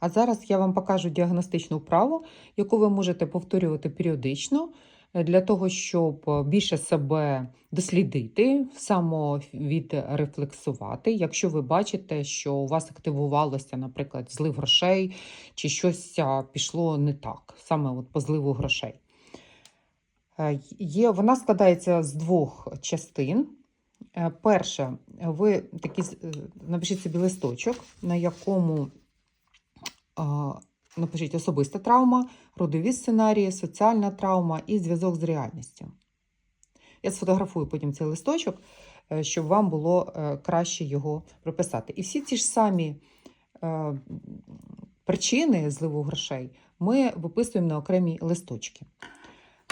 А зараз я вам покажу діагностичну вправу, яку ви можете повторювати періодично е, для того, щоб е, більше себе дослідити, самовідрефлексувати. Якщо ви бачите, що у вас активувалося, наприклад, злив грошей чи щось пішло не так, саме от по зливу грошей. Е, Є, вона складається з двох частин. Перше, ви такі напишіть собі листочок, на якому напишіть особиста травма, родові сценарії, соціальна травма і зв'язок з реальністю. Я сфотографую потім цей листочок, е, щоб вам було е, краще його прописати. І всі ті ж самі е, причини зливу грошей ми виписуємо на окремі листочки.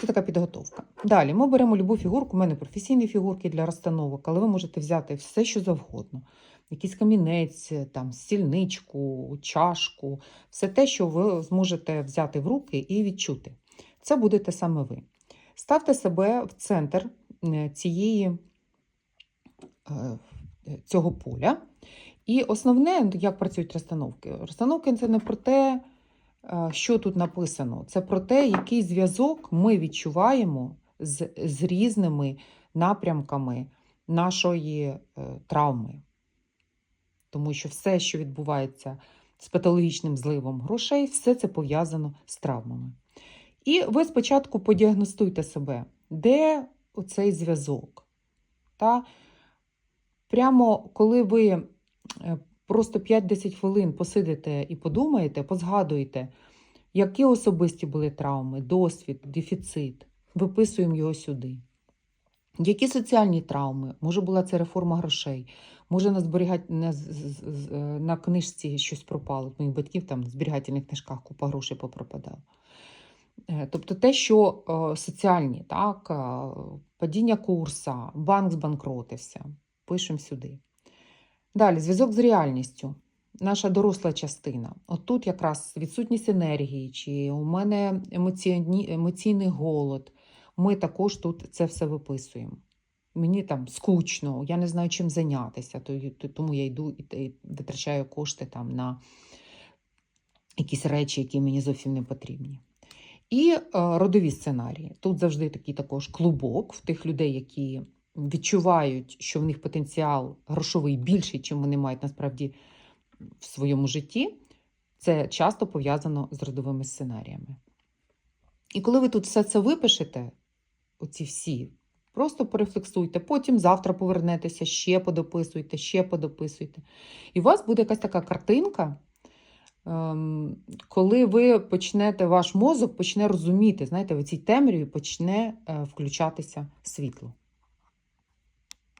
Це така підготовка. Далі ми беремо любу фігурку. У мене професійні фігурки для розстановок, але ви можете взяти все, що завгодно. Якийсь камінець, там, стільничку, чашку, все те, що ви зможете взяти в руки і відчути. Це будете саме ви. Ставте себе в центр е, цієї, е, цього поля. І основне, як працюють розстановки. Розстановки це не про те, що тут написано, це про те, який зв'язок ми відчуваємо з, з різними напрямками нашої е, травми. Тому що все, що відбувається з патологічним зливом грошей, все це пов'язано з травмами. І ви спочатку подіагностуйте себе, де оцей зв'язок. Прямо коли ви е, просто 5-10 хвилин посидите і подумаєте, позгадуєте, які особисті були травми, досвід, дефіцит, виписуємо його сюди. Які соціальні травми? Може, була це реформа грошей, може на, зберігать... на, з- з- з- е, на книжці щось пропало. Моїх батьків там в зберігательних книжках купа грошей попропадала. Е, Тобто те, що е, соціальні, так, падіння курса, банк збанкротився, пишемо сюди. Далі, зв'язок з реальністю. Наша доросла частина. От тут якраз відсутність енергії, чи у мене емоційні, емоційний голод. Ми також тут це все виписуємо. Мені там скучно, я не знаю, чим зайнятися, тому я йду і, і витрачаю кошти там на якісь речі, які мені зовсім не потрібні. І е, родові сценарії. Тут завжди такий також клубок в тих людей, які відчувають, що в них потенціал грошовий більший, чим вони мають насправді в своєму житті. Це часто пов'язано з родовими сценаріями. І коли ви тут все це випишете, оці всі, просто порефлексуйте, потім завтра повернетеся, ще подописуйте, ще подописуйте. І у вас буде якась така картинка, ем, коли ви почнете, ваш мозок почне розуміти, знаєте, в цій темряві почне е, включатися світло.